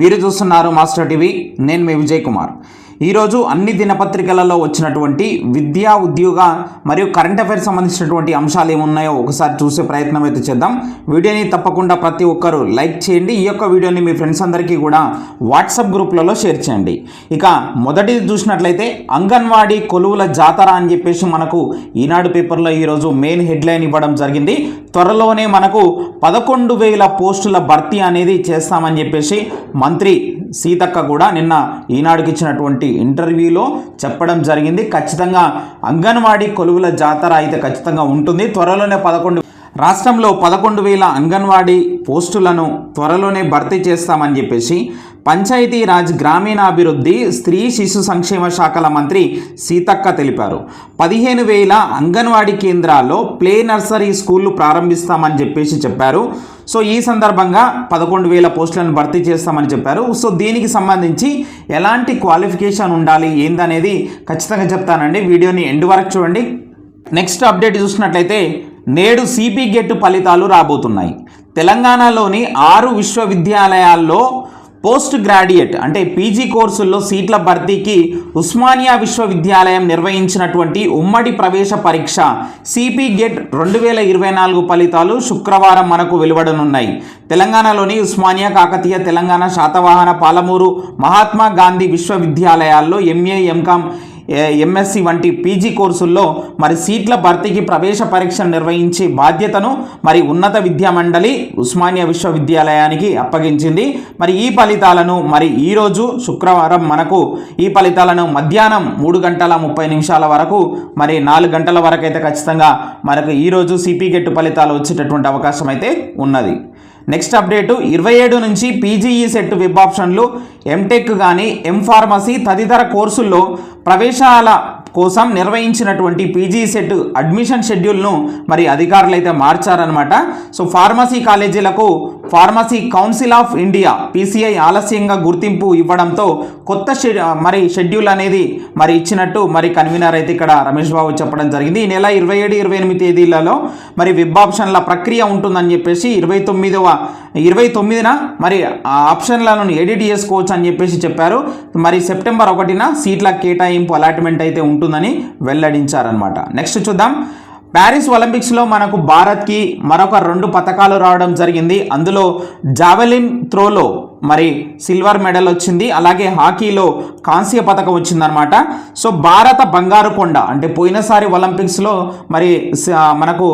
మీరు చూస్తున్నారు master TV నేను మీ విజయ్ కుమార్. ఈరోజు అన్ని దినపత్రికలలో వచ్చినటువంటి విద్యా ఉద్యోగ మరియు కరెంట్ అఫైర్స్ సంబంధించినటువంటి అంశాలు ఏమున్నాయో ఒకసారి చూసే ప్రయత్నం అయితే చేద్దాం. వీడియోని తప్పకుండా ప్రతి ఒక్కరూ లైక్ చేయండి. ఈ యొక్క వీడియోని మీ ఫ్రెండ్స్ అందరికీ కూడా వాట్సాప్ గ్రూప్లలో షేర్ చేయండి. ఇక మొదటిది చూసినట్లయితే అంగన్వాడీ కొలువుల జాతర అని చెప్పేసి మనకు ఈనాడు పేపర్లో ఈరోజు మెయిన్ హెడ్లైన్ ఇవ్వడం జరిగింది. త్వరలోనే మనకు పదకొండు వేల పోస్టుల భర్తీ అనేది చేస్తామని చెప్పేసి మంత్రి సీతక్క కూడా నిన్న ఈనాడుకి ఇచ్చినటువంటి ఇంటర్వ్యూలో చెప్పడం జరిగింది. ఖచ్చితంగా అంగన్వాడీ కొలువుల జాతర అయితే ఖచ్చితంగా ఉంటుంది. త్వరలోనే పదకొండు రాష్ట్రంలో పదకొండు వేల అంగన్వాడీ పోస్టులను త్వరలోనే భర్తీ చేస్తామని చెప్పేసి పంచాయతీరాజ్ గ్రామీణాభివృద్ధి స్త్రీ శిశు సంక్షేమ శాఖల మంత్రి సీతక్క తెలిపారు. పదిహేను వేల అంగన్వాడీ కేంద్రాల్లో ప్లే నర్సరీ స్కూళ్ళు ప్రారంభిస్తామని చెప్పేసి చెప్పారు. సో ఈ సందర్భంగా పదకొండు వేల పోస్టులను భర్తీ చేస్తామని చెప్పారు. సో దీనికి సంబంధించి ఎలాంటి క్వాలిఫికేషన్ ఉండాలి ఏందనేది ఖచ్చితంగా చెప్తానండి. వీడియోని ఎండ్ వరకు చూడండి. నెక్స్ట్ అప్డేట్ చూసినట్లయితే నేడు సిపి గెట్ ఫలితాలు రాబోతున్నాయి. తెలంగాణలోని ఆరు విశ్వవిద్యాలయాల్లో పోస్ట్ గ్రాడ్యుయేట్ అంటే పీజీ కోర్సుల్లో సీట్ల భర్తీకి ఉస్మానియా విశ్వవిద్యాలయం నిర్వహించినటువంటి ఉమ్మడి ప్రవేశ పరీక్ష సిపి గెట్ రెండు వేల ఇరవై నాలుగు ఫలితాలు శుక్రవారం మనకు వెలువడనున్నాయి. తెలంగాణలోని ఉస్మానియా కాకతీయ తెలంగాణ శాతవాహన పాలమూరు మహాత్మా గాంధీ విశ్వవిద్యాలయాల్లో M A M Com M Sc వంటి పీజీ కోర్సుల్లో మరి సీట్ల భర్తీకి ప్రవేశ పరీక్ష నిర్వహించే బాధ్యతను మరి ఉన్నత విద్యా మండలి ఉస్మానియా విశ్వవిద్యాలయానికి అప్పగించింది. మరి ఈ ఫలితాలను మరి ఈరోజు శుక్రవారం మనకు ఈ ఫలితాలను మధ్యాహ్నం మూడు గంటల ముప్పై నిమిషాల వరకు మరి నాలుగు గంటల వరకు అయితే ఖచ్చితంగా మనకు ఈరోజు సిపి గెట్టు ఫలితాలు వచ్చేటటువంటి అవకాశం అయితే ఉన్నది. నెక్స్ట్ అప్డేటు ఇరవై ఏడు నుంచి పీజీఈ సెట్ వెబ్ ఆప్షన్లు ఎంటెక్ కానీ ఎంఫార్మసీ తదితర కోర్సుల్లో ప్రవేశాల కోసం నిర్వహించినటువంటి పీజీ సెట్ అడ్మిషన్ షెడ్యూల్ను మరి అధికారులు అయితే మార్చారనమాట సో ఫార్మసీ కాలేజీలకు pharmacy council of India PCI ఆలస్యంగా గుర్తింపు ఇవ్వడంతో కొత్త మరి షెడ్యూల్ అనేది మరి ఇచ్చినట్టు మరి కన్వీనర్ అయితే ఇక్కడ రమేష్ బాబు చెప్పడం జరిగింది. ఈ నెల ఇరవై ఏడు ఇరవై ఎనిమిది తేదీలలో మరి వెబ్ ఆప్షన్ల ప్రక్రియ ఉంటుందని చెప్పేసి ఇరవై తొమ్మిదవ ఇరవై తొమ్మిదిన మరి ఆ ఆప్షన్లను ఎడిట్ చేసుకోవచ్చు అని చెప్పేసి చెప్పారు. మరి సెప్టెంబర్ ఒకటిన సీట్ల కేటాయింపు అలాట్మెంట్ అయితే ఉంటుందని వెల్లడించారనమాట నెక్స్ట్ చూద్దాం. ప్యారిస్ ఒలింపిక్స్లో మనకు భారత్కి మరొక రెండు పథకాలు రావడం జరిగింది. అందులో జావెలిన్ త్రోలో మరి సిల్వర్ మెడల్ వచ్చింది. అలాగే హాకీలో కాంస్య పథకం వచ్చిందనమాట సో భారత బంగారు కొండ అంటే పోయినసారి ఒలింపిక్స్లో మరి మనకు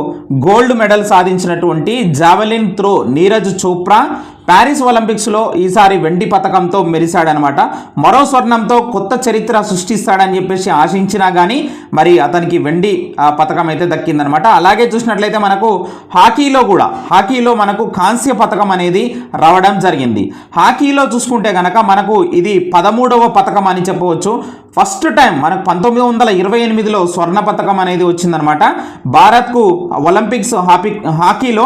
గోల్డ్ మెడల్ సాధించినటువంటి javelin throw Neeraj Chopra Paris ఒలింపిక్స్లో ఈసారి వెండి పథకంతో మెరిశాడనమాట. మరో స్వర్ణంతో కొత్త చరిత్ర సృష్టిస్తాడని చెప్పేసి ఆశించినా కానీ మరి అతనికి వెండి పథకం అయితే దక్కిందనమాట. అలాగే చూసినట్లయితే మనకు హాకీలో కూడా హాకీలో మనకు కాంస్య పథకం అనేది రావడం జరిగింది. హాకీలో చూసుకుంటే కనుక మనకు ఇది పదమూడవ పథకం అని చెప్పవచ్చు. ఫస్ట్ టైం మనకు పంతొమ్మిది వందల ఇరవై ఎనిమిదిలో స్వర్ణ పథకం అనేది వచ్చిందనమాట. భారత్కు ఒలింపిక్స్ హాకీ హాకీలో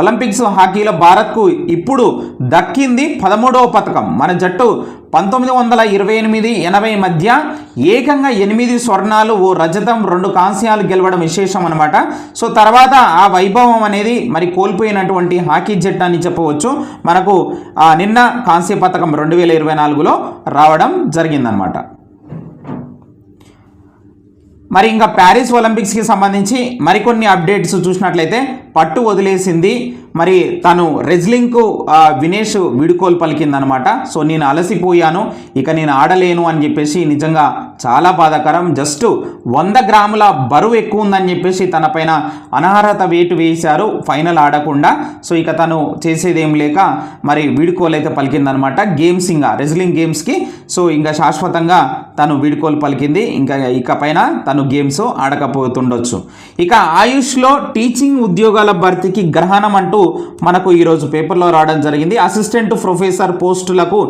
ఒలింపిక్స్ హాకీలో భారత్కు ఇప్పుడు దక్కింది పదమూడవ పథకం. మన జట్టు పంతొమ్మిది వందల ఇరవై ఎనిమిది ఎనభై మధ్య ఏకంగా ఎనిమిది స్వర్ణాలు ఓ రజతం రెండు కాంస్యాలు గెలవడం విశేషం అనమాట సో తర్వాత ఆ వైభవం అనేది మరి కోల్పోయినటువంటి హాకీ జట్టు అని చెప్పవచ్చు. మనకు ఆ, నిన్న కాంస్య పథకం రెండు వేల ఇరవై నాలుగులో రావడం జరిగిందనమాట మరి ఇంకా ప్యారిస్ ఒలింపిక్స్కి సంబంధించి మరికొన్ని అప్డేట్స్ చూసినట్లయితే పట్టు వదిలేసింది. మరి తను రెజ్లింగ్కు వినేష్ వీడుకోలు పలికిందనమాట సో నేను అలసిపోయాను. ఇక నేను ఆడలేను అని చెప్పేసి నిజంగా చాలా బాధాకరం. జస్ట్ వంద గ్రాముల బరువు ఎక్కువ ఉందని చెప్పేసి తన పైన అనర్హత వేటు వేశారు ఫైనల్ ఆడకుండా. సో ఇక తను చేసేది ఏం లేక మరి వీడుకోలు అయితే పలికిందనమాట. గేమ్స్ ఇంకా రెజ్లింగ్ గేమ్స్కి సో ఇంకా శాశ్వతంగా తను వీడుకోలు పలికింది. ఇంకా ఇక పైన తను గేమ్స్ ఆడకపోతుండొచ్చు. ఇక ఆయుష్లో టీచింగ్ ఉద్యోగాల భర్తీకి గ్రహణం అంటూ మనకు ఈరోజు పేపర్లో రావడం జరిగింది. అసిస్టెంట్ ప్రొఫెసర్ పోస్టులకు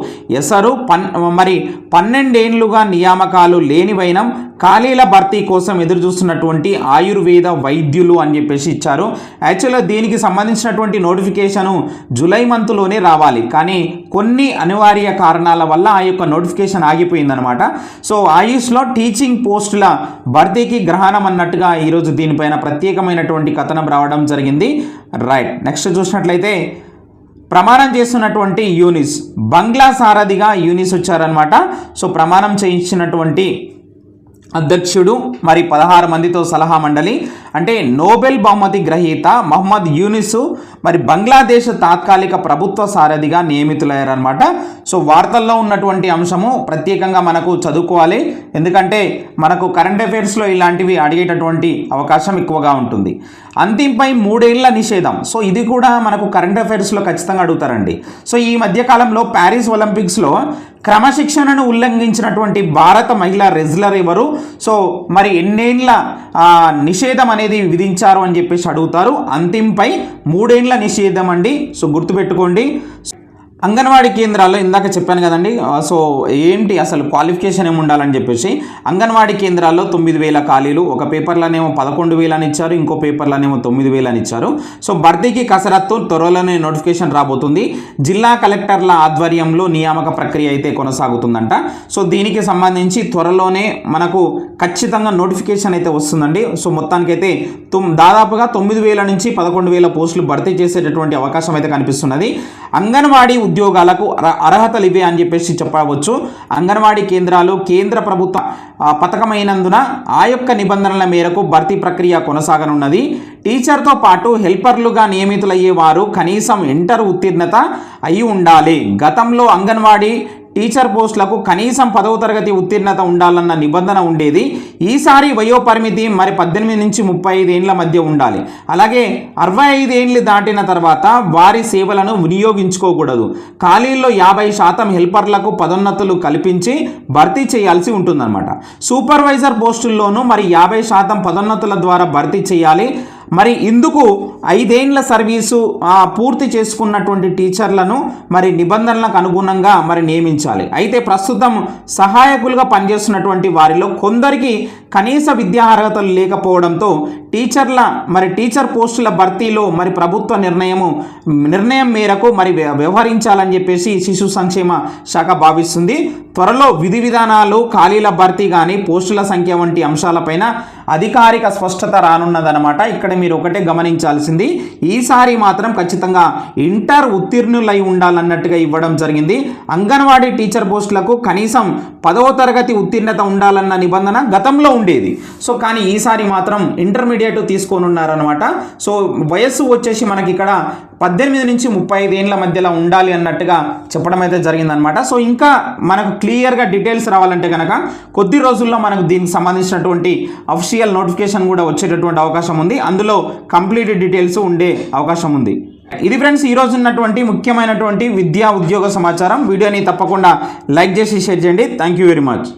ఎసరు. పన్ మరి పన్నెండేండ్లుగా నియామకాలు లేనివైనం ఖాళీల భర్తీ కోసం ఎదురుచూస్తున్నటువంటి ఆయుర్వేద వైద్యులు అని చెప్పేసి ఇచ్చారు. యాక్చువల్గా దీనికి సంబంధించినటువంటి నోటిఫికేషను జూలై మంత్లోనే రావాలి. కానీ కొన్ని అనివార్య కారణాల వల్ల ఆ యొక్క నోటిఫికేషన్ ఆగిపోయిందనమాట. సో ఆయుష్లో టీచింగ్ పోస్టుల భర్తీకి గ్రహణం అన్నట్టుగా ఈరోజు దీనిపైన ప్రత్యేకమైనటువంటి కథనం రావడం జరిగింది. రైట్ నెక్స్ట్ చూసినట్లయితే ప్రమాణం చేస్తున్నటువంటి యూనిస్. బంగ్లా సారథిగా యూనిస్ వచ్చారనమాట సో ప్రమాణం చేయించినటువంటి అధ్యక్షుడు మరి పదహారు మందితో సలహా మండలి అంటే నోబెల్ బహుమతి గ్రహీత మహమ్మద్ యూనిసు మరి బంగ్లాదేశ్ తాత్కాలిక ప్రభుత్వ సారథిగా నియమితులయ్యారనమాట సో వార్తల్లో ఉన్నటువంటి అంశము ప్రత్యేకంగా మనకు చదువుకోవాలి. ఎందుకంటే మనకు కరెంట్ అఫైర్స్లో ఇలాంటివి అడిగేటటువంటి అవకాశం ఎక్కువగా ఉంటుంది. అంతింపై మూడేళ్ళ నిషేధం. సో ఇది కూడా మనకు కరెంట్ అఫైర్స్లో ఖచ్చితంగా అడుగుతారండి. సో ఈ మధ్యకాలంలో ప్యారిస్ ఒలింపిక్స్లో క్రమశిక్షణను ఉల్లంఘించినటువంటి భారత మహిళా రెజ్లర్ ఎవరు? సో మరి ఎన్నేళ్ళ నిషేధం అనేది విధించారు అని చెప్పేసి అడుగుతారు. అంతింపై మూడేండ్ల నిషేధం అండి. సో గుర్తుపెట్టుకోండి. అంగన్వాడీ కేంద్రాల్లో ఇందాక చెప్పాను కదండి సో ఏంటి అసలు క్వాలిఫికేషన్ ఏమి ఉండాలని చెప్పేసి అంగన్వాడీ కేంద్రాల్లో తొమ్మిది వేల ఖాళీలు ఒక పేపర్లోనేమో పదకొండు వేలు అని ఇచ్చారు ఇంకో పేపర్లోనేమో తొమ్మిది వేలు అని ఇచ్చారు. సో భర్తీకి కసరత్తు త్వరలోనే నోటిఫికేషన్ రాబోతుంది. జిల్లా కలెక్టర్ల ఆధ్వర్యంలో నియామక ప్రక్రియ అయితే కొనసాగుతుందంట. సో దీనికి సంబంధించి త్వరలోనే మనకు ఖచ్చితంగా నోటిఫికేషన్ అయితే వస్తుందండి. సో మొత్తానికైతే దాదాపుగా తొమ్మిది వేల నుంచి పదకొండు వేల పోస్టులు భర్తీ చేసేటటువంటి అవకాశం అయితే కనిపిస్తున్నది. అంగన్వాడీ ఉద్యోగాలకు అర్హతలు ఇవే అని చెప్పేసి చెప్పవచ్చు. అంగన్వాడీ కేంద్రాలు కేంద్ర ప్రభుత్వ పథకమైనందున ఆ యొక్క నిబంధనల మేరకు భర్తీ ప్రక్రియ కొనసాగనున్నది. టీచర్తో పాటు హెల్పర్లుగా నియమితులయ్యే వారు కనీసం ఇంటర్ ఉత్తీర్ణత అయి ఉండాలి. గతంలో అంగన్వాడీ టీచర్ పోస్టులకు కనీసం పదవ తరగతి ఉత్తీర్ణత ఉండాలన్న నిబంధన ఉండేది. ఈసారి వయోపరిమితి మరి పద్దెనిమిది నుంచి ముప్పై ఐదేండ్ల మధ్య ఉండాలి. అలాగే అరవై ఐదేండ్లు దాటిన తర్వాత వారి సేవలను వినియోగించుకోకూడదు. ఖాళీల్లో యాభై శాతం హెల్పర్లకు పదోన్నతులు కల్పించి భర్తీ చేయాల్సి ఉంటుందన్నమాట. సూపర్వైజర్ పోస్టుల్లోనూ మరి యాభై శాతం పదోన్నతుల ద్వారా భర్తీ చేయాలి. మరి ఇందుకు ఐదేండ్ల సర్వీసు పూర్తి చేసుకున్నటువంటి టీచర్లను మరి నిబంధనలకు అనుగుణంగా మరి నియమించాలి. అయితే ప్రస్తుతం సహాయకులుగా పనిచేస్తున్నటువంటి వారిలో కొందరికి కనీస విద్యా అర్హతలు లేకపోవడంతో టీచర్ల మరి టీచర్ పోస్టుల భర్తీలో మరి ప్రభుత్వ నిర్ణయము నిర్ణయం మేరకు మరి వ్య- వ్యవహరించాలని చెప్పేసి శిశు సంక్షేమ శాఖ భావిస్తుంది. త్వరలో విధి విధానాలు ఖాళీల భర్తీ కానీ పోస్టుల సంఖ్య వంటి అంశాలపైన అధికారిక స్పష్టత రానున్నదనమాట ఇక్కడ మీరు ఒకటే గమనించాల్సింది ఈసారి మాత్రం ఖచ్చితంగా ఇంటర్ ఉత్తీర్ణులై ఉండాలన్నట్టుగా ఇవ్వడం జరిగింది. అంగన్వాడీ టీచర్ పోస్టులకు కనీసం పదవ తరగతి ఉత్తీర్ణత ఉండాలన్న నిబంధన గతంలో ఉండేది. సో కానీ ఈసారి మాత్రం ఇంటర్మీడియట్ తీసుకొని ఉన్నారనమాట సో వయస్సు వచ్చేసి మనకి ఇక్కడ పద్దెనిమిది నుంచి ముప్పై ఐదు మధ్యలో ఉండాలి అన్నట్టుగా చెప్పడం అయితే జరిగిందనమాట సో ఇంకా మనకు క్లియర్గా డీటెయిల్స్ రావాలంటే కనుక కొద్ది రోజుల్లో మనకు దీనికి సంబంధించినటువంటి అఫిషియల్ నోటిఫికేషన్ కూడా వచ్చేటటువంటి అవకాశం ఉంది. అందులో కంప్లీట్ డీటెయిల్స్ ఉండే అవకాశం ఉంది. ఇది ఫ్రెండ్స్ ఈ రోజు ఉన్నటువంటి ముఖ్యమైనటువంటి విద్యా ఉద్యోగ సమాచారం. వీడియోని తప్పకుండా లైక్ చేసి షేర్ చేయండి. Thank you very much